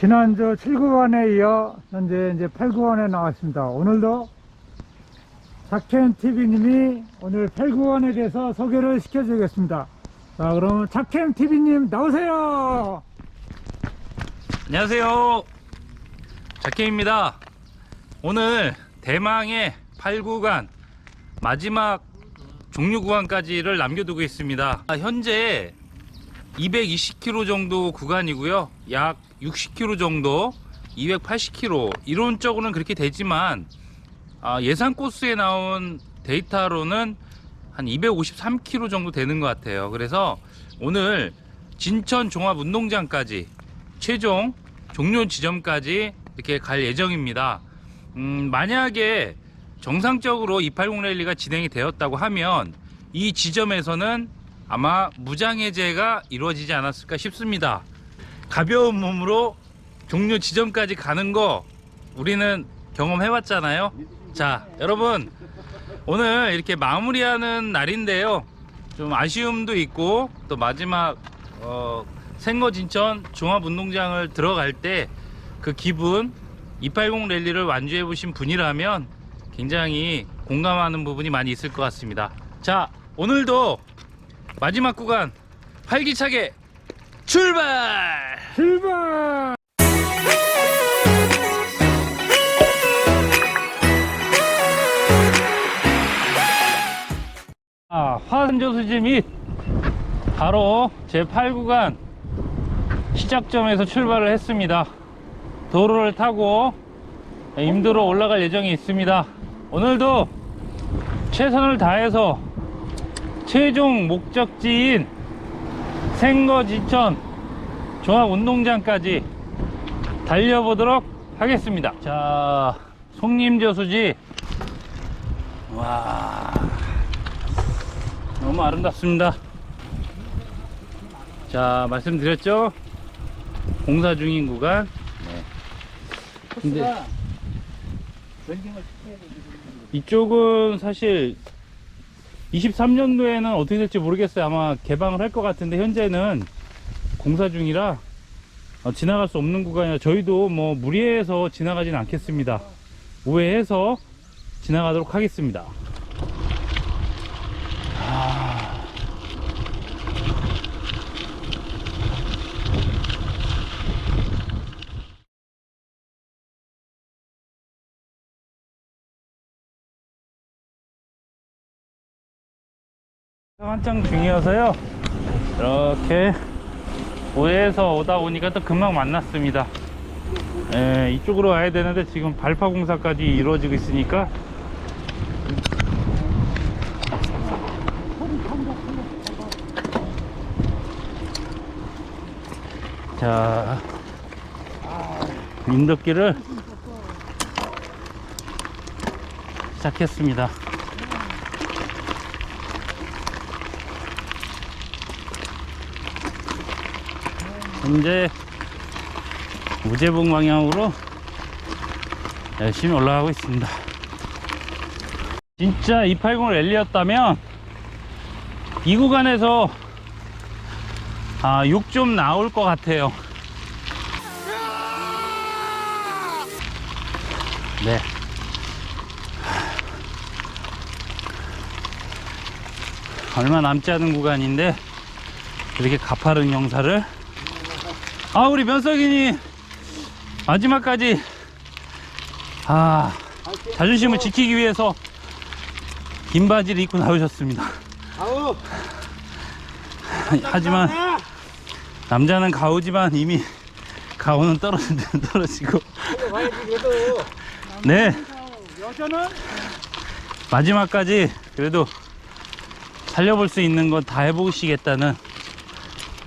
지난주 7구간에 이어 현재 이제 8구간에 나왔습니다. 오늘도 작캠TV님이 오늘 8구간에 대해서 소개를 시켜주겠습니다. 자, 그러면 작캠TV님 나오세요! 안녕하세요. 자케입니다. 오늘 대망의 8구간 마지막 종료 구간까지를 남겨두고 있습니다. 아, 현재 220km 정도 구간이고요. 약 60km 정도, 280km 이론적으로는 그렇게 되지만 아, 예상 코스에 나온 데이터로는 한 253km 정도 되는 것 같아요. 그래서 오늘 진천 종합운동장까지 최종 종료 지점까지 이렇게 갈 예정입니다. 음, 만약에 정상적으로 280 랠리가 진행이 되었다고 하면 이 지점에서는 아마 무장해제가 이루어지지 않았을까 싶습니다. 가벼운 몸으로 종료 지점까지 가는 거 우리는 경험해봤잖아요. 자, 여러분 오늘 이렇게 마무리하는 날인데요. 좀 아쉬움도 있고 또 마지막 어, 생거진천 종합운동장을 들어갈 때 그 기분 280 랠리를 완주해 보신 분이라면 굉장히 공감하는 부분이 많이 있을 것 같습니다. 자, 오늘도 마지막 구간 활기차게 출발! 출발! 아, 화산저수지 및 바로 제8구간 시작점에서 출발을 했습니다. 도로를 타고 임도로 올라갈 예정이 있습니다. 오늘도 최선을 다해서 최종 목적지인 생거지천 종합운동장까지 달려보도록 하겠습니다. 자, 송림저수지. 와. 너무 아름답습니다. 자, 말씀드렸죠? 공사 중인 구간. 네. 근데 이쪽은 사실 23년도에는 어떻게 될지 모르겠어요. 아마 개방을 할 것 같은데 현재는 공사 중이라 어, 지나갈 수 없는 구간이라 저희도 뭐 무리해서 지나가진 않겠습니다. 우회해서 지나가도록 하겠습니다. 한창 중이어서요. 이렇게 우회해서 오다 보니까 또 금방 만났습니다. 예, 이쪽으로 와야 되는데 지금 발파 공사까지 이루어지고 있으니까 자 인덕길을 시작했습니다. 현재 우제봉 방향으로 열심히 올라가고 있습니다. 진짜 280 랠리였다면 이 구간에서 아, 6 좀 나올 것 같아요. 네. 얼마 남지 않은 구간인데 이렇게 가파른 경사를 아 우리 면석이니 마지막까지 아 자존심을 지키기 위해서 긴 바지를 입고 나오셨습니다. 하지만 남자는 가오지만 이미 가오는 떨어진 데는 떨어지고. 네. 여자는 마지막까지 그래도 살려볼 수 있는 건 다 해보시겠다는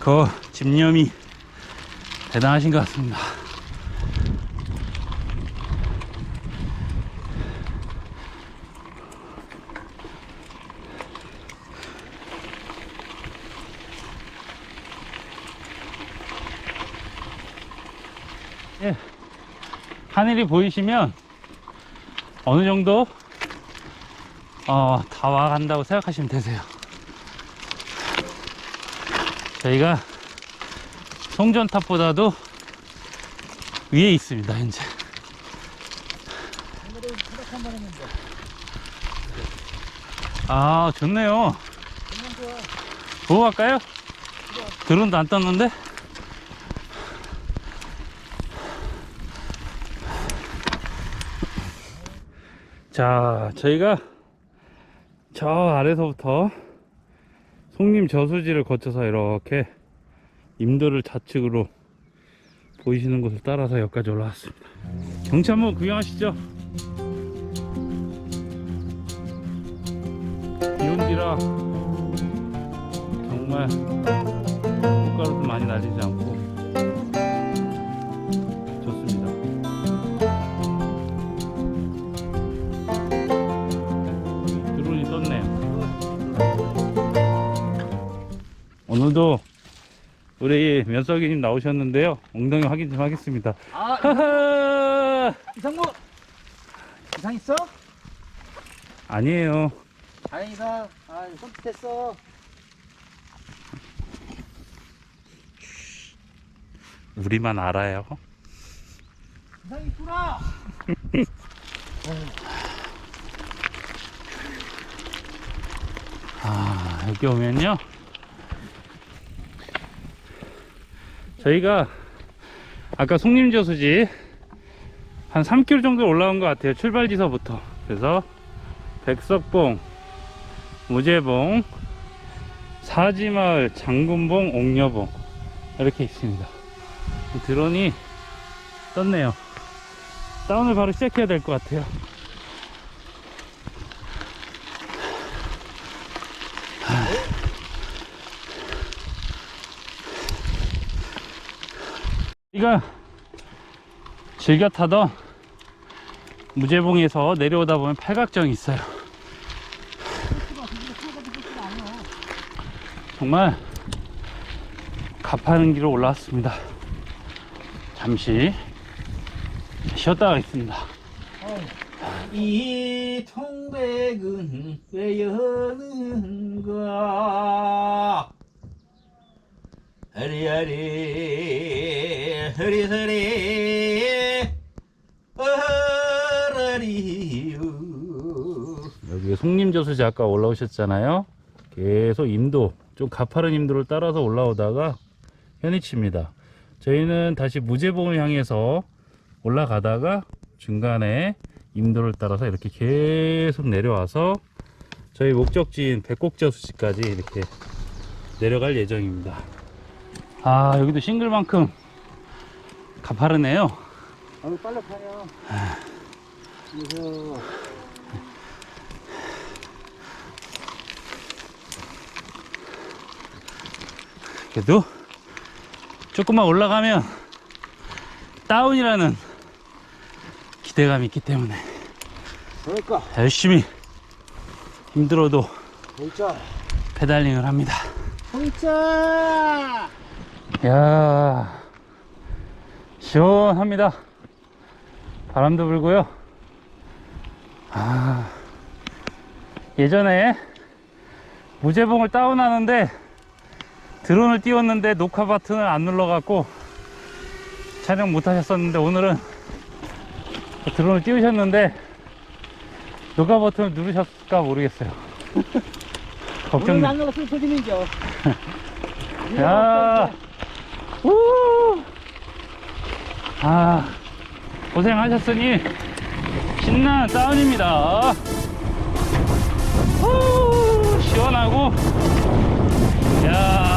그 집념이 대단하신 것 같습니다. 예, 하늘이 보이시면 어느 정도 어, 다 와간다고 생각하시면 되세요. 저희가 송전탑보다도 위에 있습니다, 현재. 아, 좋네요. 보고 갈까요? 드론도 안 떴는데? 자, 저희가 저 아래서부터 송림 저수지를 거쳐서 이렇게 임도를 좌측으로 보이시는 곳을 따라서 여기까지 올라왔습니다. 경치 한번 구경하시죠. 비온뒤라 정말 꽃가루도 많이 날리지 않고 좋습니다. 드론이 떴네요. 오늘도 우리 면석이님 나오셨는데요. 엉덩이 확인 좀 하겠습니다. 아, 하하! 이상무! 이상 있어? 아니에요. 다행이다. 아, 손짓했어. 우리만 알아요. 이상 있구나! 아, 여기 오면요. 저희가 아까 송림저수지 한 3km 정도 올라온 것 같아요. 출발지서부터. 그래서 백석봉, 무제봉, 사지마을, 장군봉, 옥녀봉 이렇게 있습니다. 드론이 떴네요. 다운을 바로 시작해야 될 것 같아요. 우리가 즐겨 타던 무제봉에서 내려오다 보면 팔각정이 있어요. 정말 가파른 길을 올라왔습니다. 잠시 쉬었다 가겠습니다. 이 통백은 왜 여는가? 허리허리, 허리허리, 허리유. 여기 송림저수지 아까 올라오셨잖아요. 계속 임도, 좀 가파른 임도를 따라서 올라오다가 현이치입니다. 저희는 다시 무제봉을 향해서 올라가다가 중간에 임도를 따라서 이렇게 계속 내려와서 저희 목적지인 백곡저수지까지 이렇게 내려갈 예정입니다. 아, 여기도 싱글만큼 가파르네요. 아유, 타냐. 그래서, 그래도 조금만 올라가면 다운이라는 기대감이 있기 때문에 그러니까, 열심히 힘들어도 진짜. 페달링을 합니다. 진짜! 야 시원합니다. 바람도 불고요. 아, 예전에 무제봉을 다운하는데 드론을 띄웠는데 녹화 버튼을 안 눌러갖고 촬영 못 하셨었는데 오늘은 드론을 띄우셨는데 녹화 버튼을 누르셨을까 모르겠어요. 걱정. 오늘 안 놀았으면 소진이죠. 야, 우, 아, 고생하셨으니 신나는 다운입니다. 우, 시원하고, 야,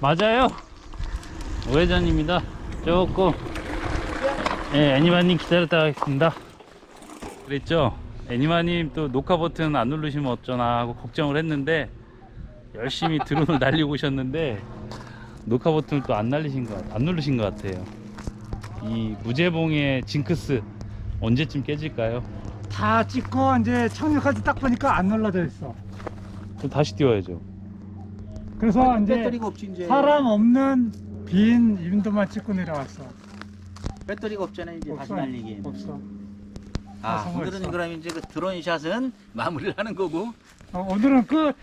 맞아요. 우회전입니다. 조금. 예, 애니마님 기다렸다 가겠습니다. 그랬죠? 애니마님 또 녹화 버튼 안 누르시면 어쩌나 하고 걱정을 했는데 열심히 드론을 날리고 오셨는데 녹화 버튼을 또 안 날리신 것, 같- 안 누르신 것 같아요. 이 무제봉의 징크스 언제쯤 깨질까요? 다 찍고 이제 착륙할 때딱 보니까 안 눌러져 있어. 또 다시 띄워야죠. 그래서 이제 배터리가 없지 이제. 사람 없는 빈 인도만 찍고 내려왔어. 배터리가 없잖아 이제 다시 없어. 날리기. 없어. 아 오늘은 했어. 그럼 이제 그 드론 샷은 마무리를 하는 거고. 어, 오늘은 끝.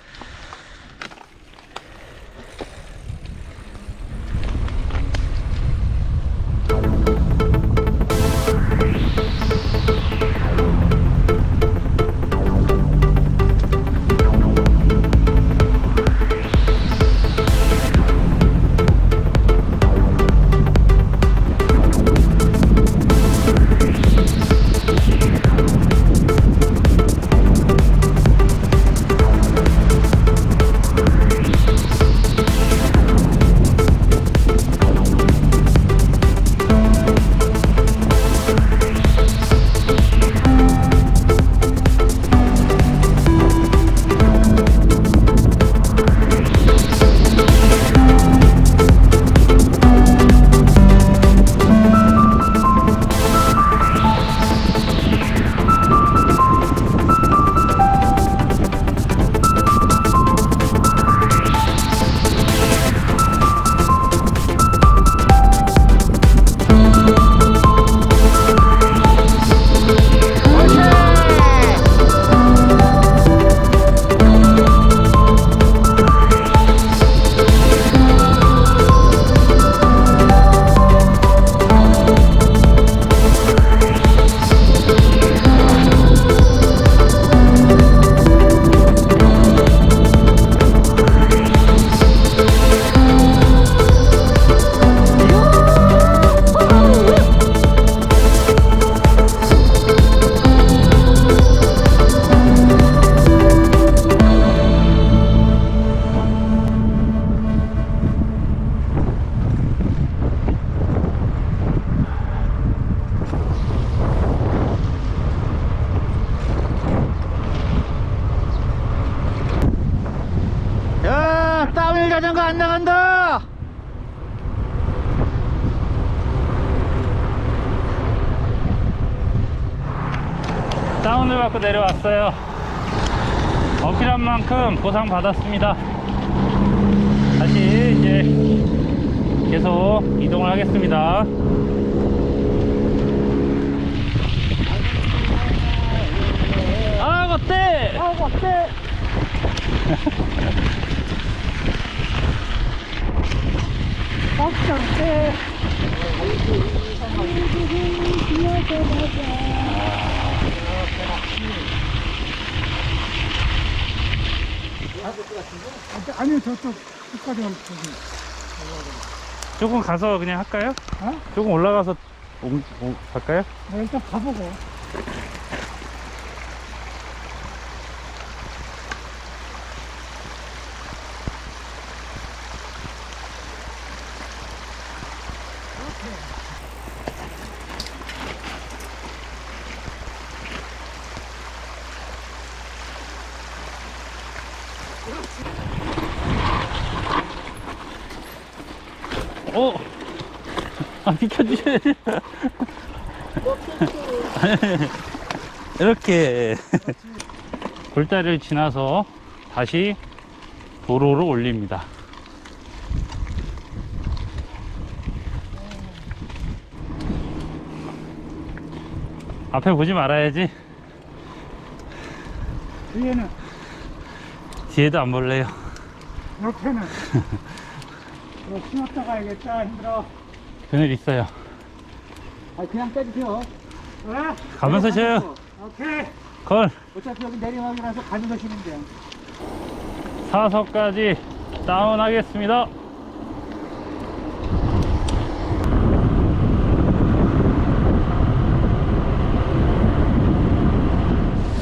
받고 내려왔어요. 어필한 만큼 보상 받았습니다. 다시 이제 계속 이동을 하겠습니다. 아, 어때? 아, 어때? 어 때? 아니 저쪽 끝까지 올 거기. 조금 가서 그냥 할까요? 어? 조금 올라가서 옮, 옮, 갈까요? 나 일단 가보고. 어! 아, 비켜주셔야지. 이렇게 골다리를 지나서 다시 도로로 올립니다. 앞에 보지 말아야지. 뒤에는 뒤에도 안 볼래요. 옆에는. 이거 신었다 가야겠다 힘들어. 그늘 있어요. 아 그냥 빼주세요. 왜? 가면서 쉬어요. 오케이. 걸. 어차피 여기 내리막이라서 가면서 쉬면 돼요. 사서까지 다운하겠습니다.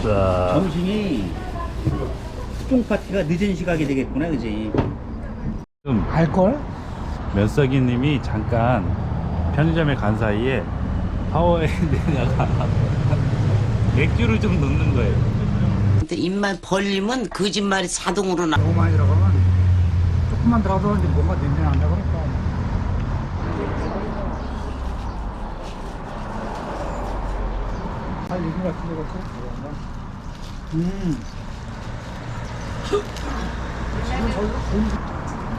우와. 점심이 수종 파티가 늦은 시각이 되겠구나, 그지? 지금 알걸? 면석이님이 잠깐 편의점에 간 사이에 파워에다가 맥주를 좀 넣는 거예요. 근데 입만 벌리면 거짓말이 자동으로 나. 너무 많이 들어가면 조금만 들어가도 이제 뭔가 냄새 난다 그러니까. 아, 요즘 같은 데가 꼭 들어간다. 음.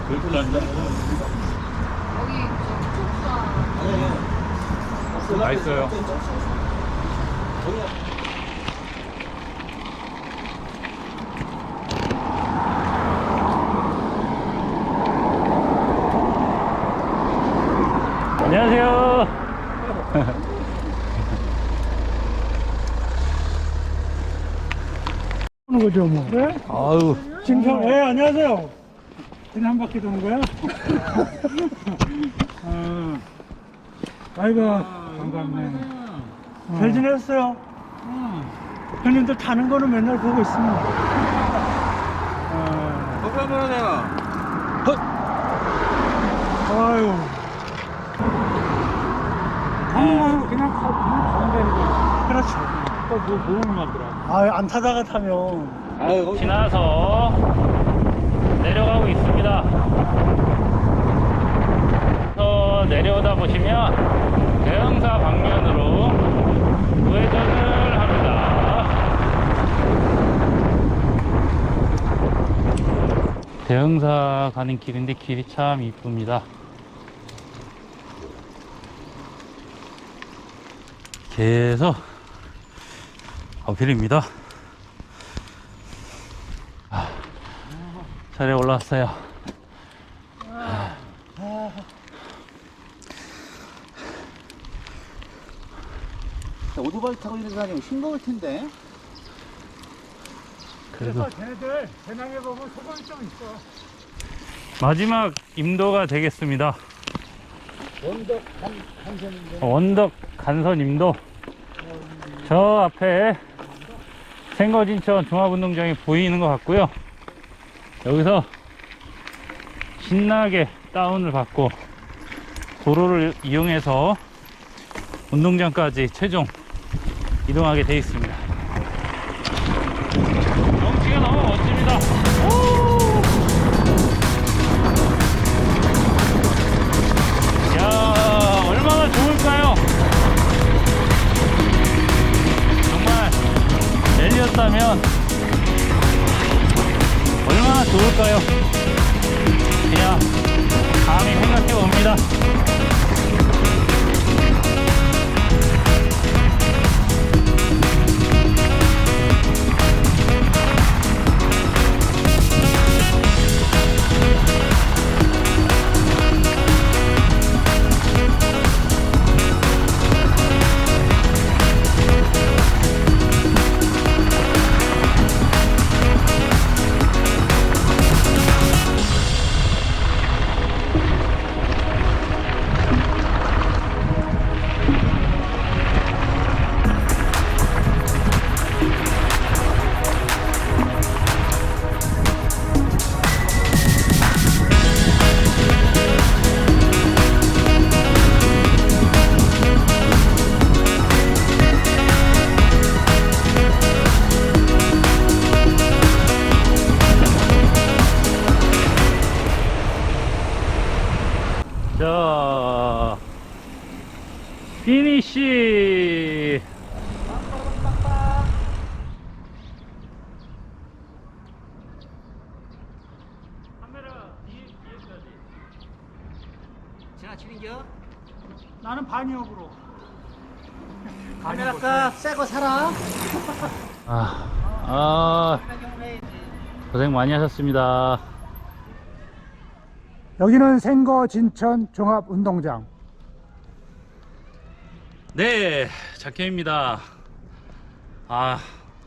별걸 안 잡고. 맛있어요. 안녕하세요. 하는 거죠, 뭐. 네? 아유, 진평, 예, 안녕하세요. 그냥 한 바퀴 도는 거야? 아, 아이고, 반갑네. 잘 지냈어요? 형님들 타는 거는 맨날 보고 있습니다. 아, 거기 한번 하세요. 아유. 아, 그냥 거지. 그렇죠. 또 뭐, 뭐를 만들어? 아, 안 타다가 타면. 아유, 거기 지나서 내려가고 있습니다. 더 내려오다 보시면 대형사 방면으로 우회전을 합니다. 대형사 가는 길인데 길이 참 이쁩니다. 계속 어필입니다. 자리에 올라왔어요. 오토바이 타고 이런 다니면 싱거울 텐데. 그래도 걔네들 배낭에 보면 소금이 좀 있어. 마지막 임도가 되겠습니다. 원덕 한, 한선인데. 원덕 간선 임도. 저 앞에 생거진천 종합운동장이 보이는 것 같고요. 여기서 신나게 다운을 받고 도로를 이용해서 운동장까지 최종 이동하게 되어 있습니다. 지나치는겨? 나는 반이업으로. 카메라가 새거 사라. 아, 아, 고생 많이 하셨습니다. 여기는 생거 진천 종합 운동장. 네, 작현입니다. 아,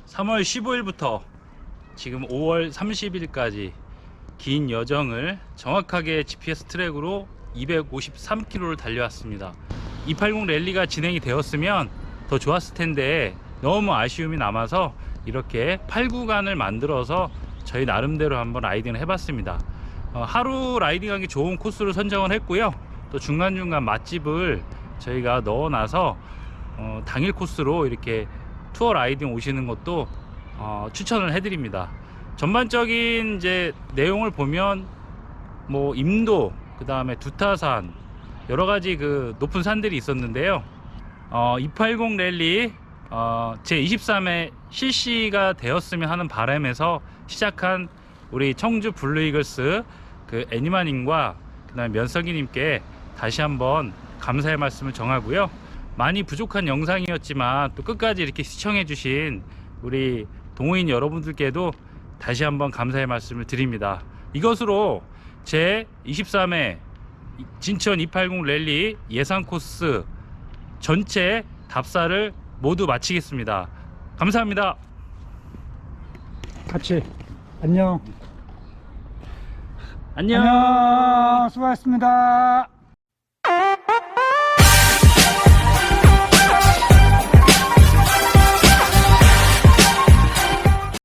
3월 15일부터 지금 5월 30일까지 긴 여정을 정확하게 GPS 트랙으로 253km를 달려왔습니다. 280 랠리가 진행이 되었으면 더 좋았을 텐데 너무 아쉬움이 남아서 이렇게 8구간을 만들어서 저희 나름대로 한번 라이딩을 해봤습니다. 어, 하루 라이딩하기 좋은 코스를 선정을 했고요. 또 중간중간 맛집을 저희가 넣어놔서 어, 당일 코스로 이렇게 투어 라이딩 오시는 것도 어, 추천을 해드립니다. 전반적인 이제 내용을 보면 뭐 임도, 그 다음에 두타산 여러 가지 그 높은 산들이 있었는데요. 어, 280 랠리 어, 제 23회 실시가 되었으면 하는 바람에서 시작한 우리 청주 블루이글스 그 애니마님과 그다음에 면석이님께 다시 한번 감사의 말씀을 정하고요. 많이 부족한 영상이었지만 또 끝까지 이렇게 시청해주신 우리 동호인 여러분들께도 다시 한번 감사의 말씀을 드립니다. 이것으로 제 23회 진천 280 랠리 예상 코스 전체 답사를 모두 마치겠습니다. 감사합니다. 같이 안녕. 안녕. 안녕. 수고하셨습니다.